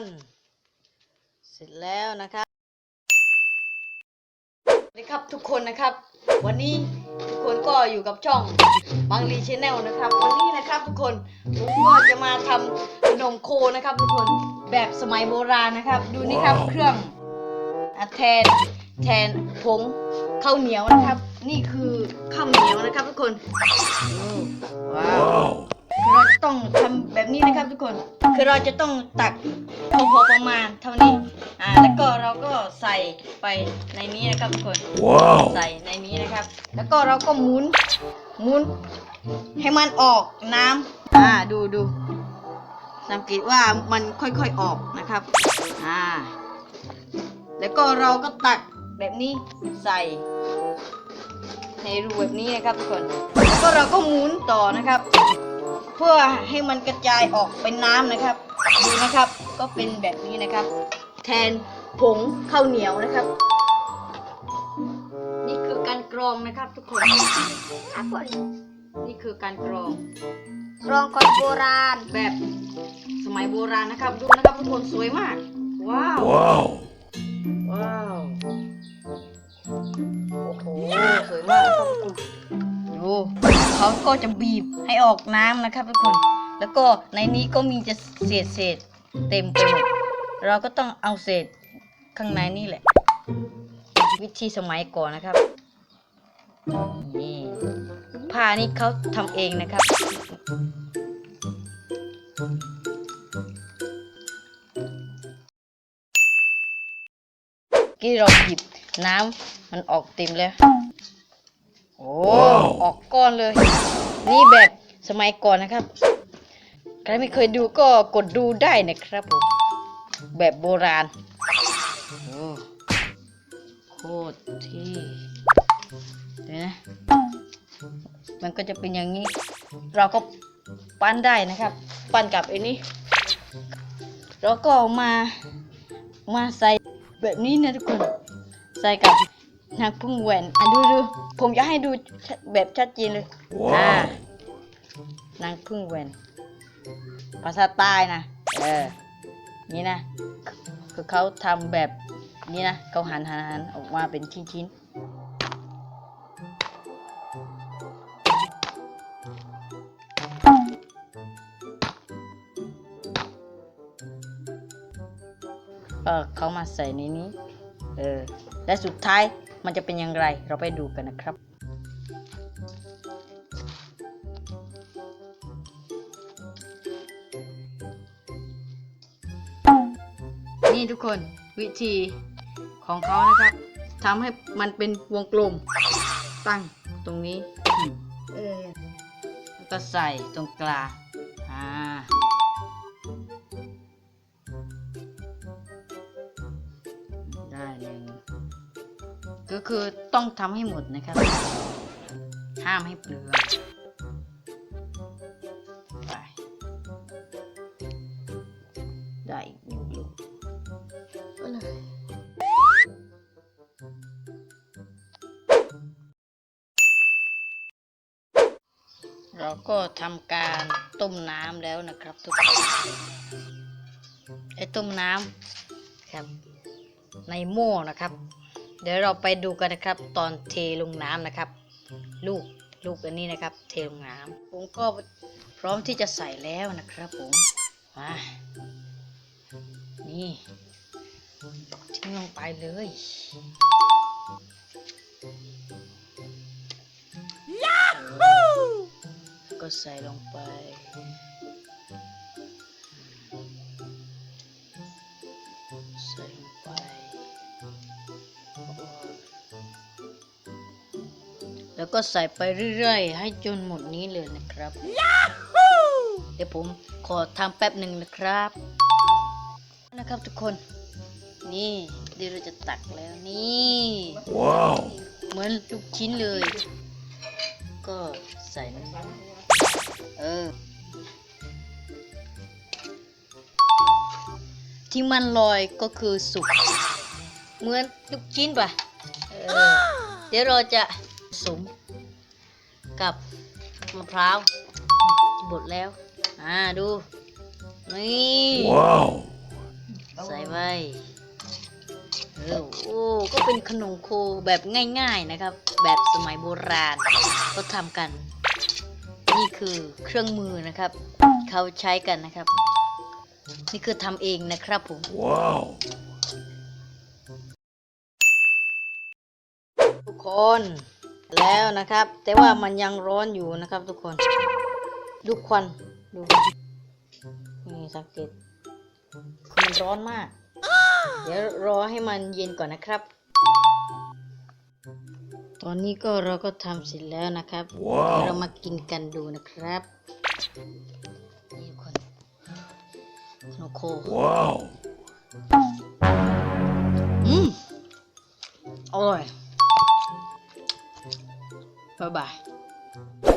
นเสร็จแล้วนะครับสวัสดีครับทุกคนนะครับ วันนี้ทุกคนก็อยู่กับช่องบางรีชแนลนะครับ วันนี้นะครับทุกคนผมก็จะมาทำขนมโคนะครับ ทุกคนแบบสมัยโบราณนะครับ ดูนี่ครับเครื่องอะแทนแทนผงข้าวเหนียวนะครับ นี่คือข้าวเหนียวนะครับ ทุกคนอืมว้าวคือเราจะ ต้องทำแบบนี้นะครับทุกคน คือเราจะต้องตักพอพอประมาณเท่านี้ อ่า แล้วก็เราก็ใส่ไปในนี้นะครับทุกคน Wow. ใส่ในนี้นะครับ แล้วก็เราก็หมุน หมุน ให้มันออกน้ำอ่า ดูดู สังเกตว่ามันค่อยๆออกนะครับ อ่า แล้วก็เราก็ตักแบบนี้ใส่ ในรูแบบนี้นะครับทุกคน แล้วก็เราก็หมุนต่อนะครับ เพื่อให้มันกระจายออกเป็นน้ำนะครับ ดูนะครับก็เป็นแบบนี้นะครับ แทนผงข้าวเหนียวนะครับ นี่คือการกรองนะครับทุกคนครับผมนี่คือการกรองกรองคนโบราณแบบสมัยโบราณนะครับ ดูนะครับทุกคนสวยมาก ว้าว Wow. ว้าวโอ้โหสวยมากนะครับทุกคน ดูเขาก็จะบีบให้ออกน้ำนะครับทุกคน แล้วก็ในนี้ก็มีจะเศษเศษเต็มไปหมดเราก็ต้องเอาเศษข้างในนี่แหละ วิธีสมัยก่อนนะครับนี่ผ้านี่เขาทำเองนะครับกี้เราหยิบน้ำมันออกเต็มแล้ว โอ้ออกก้อนเลย นี่แบบสมัยก่อนนะครับ ใครไม่เคยดูก็กดดูได้นะครับผมแบบโบราณโอ้โคตรที่เดี๋ยวนะ มันก็จะเป็นอย่างนี้ เราก็ปั้นได้นะครับ ปั้นกับไอ้นี้แล้วก็มามาใส่แบบนี้นะทุกคน ใส่กับ นางพึ่งแหวนอะดูดูผมจะให้ดูชัดแบบชัดเจนเลยอ่า Wow. นางพึ่งแหวนภาษาใต้นะเออนี่นะ คือเขาทำแบบนี้นะเขาหันหันหันออกมาเป็นชิ้นชิ้นๆเออเขามาใส่ในนี้ เออ และสุดท้าย มันจะเป็นอย่างไรเราไปดูกันนะครับนี่ทุกคนวิธีของเขานะครับทำให้มันเป็นวงกลมตั้งตรงนี้เออแล้วก็ใส่ตรงกลางอ่า ก็คือต้องทำให้หมดนะครับ ห้ามให้เปลืองไปได้อีกหนึ่งลูกเอาเลยเราก็ทำการต้มน้ำแล้วนะครับทุกคนไอ้ต้มน้ำครับในหม้อนะครับ เดี๋ยวเราไปดูกันนะครับ ตอนเทลงน้ำนะครับ ลูกลูกอันนี้นะครับ เทลงน้ำผมก็พร้อมที่จะใส่แล้วนะครับ ผมมานี่ทิ้งลงไปเลยก็ใส่ลงไปใส่ลงไป แล้วก็ใส่ไปเรื่อยๆ ให้จนหมดนี้เลยนะครับเดี๋ยวผมขอทำแป๊บหนึ่งนะครับ นะครับทุกคน นี่เดี๋ยวเราจะตักแล้วนี่ Wow. เหมือนลูกชิ้นเลย ก็ใส่น้ำเออ ที่มันลอยก็คือสุก เหมือนลูกชิ้นป่ะ เออ เดี๋ยวเราจะผ สม กับมะพร้าวบดแล้ว อ่าดู นี่ Wow. ใส่ไว้เออโอ้ก็เป็นขนมโคแบบง่าย ๆนะครับ แบบสมัยโบราณก็ทำกัน นี่คือเครื่องมือนะครับ เขาใช้กันนะครับ นี่คือทำเองนะครับผม Wow. ทุกคน แล้วนะครับ แต่ว่ามันยังร้อนอยู่นะครับ ทุกคน ดูควันดูนี่สังเกตคือมันร้อนมาก เดี๋ยวรอให้มันเย็นก่อนนะครับ ตอนนี้ก็เราก็ทำเสร็จแล้วนะครับเดี๋ยวเรามากินกันดูนะครับนี่ทุกคนขนมโค Wow. อืมอร่อย Bye bye.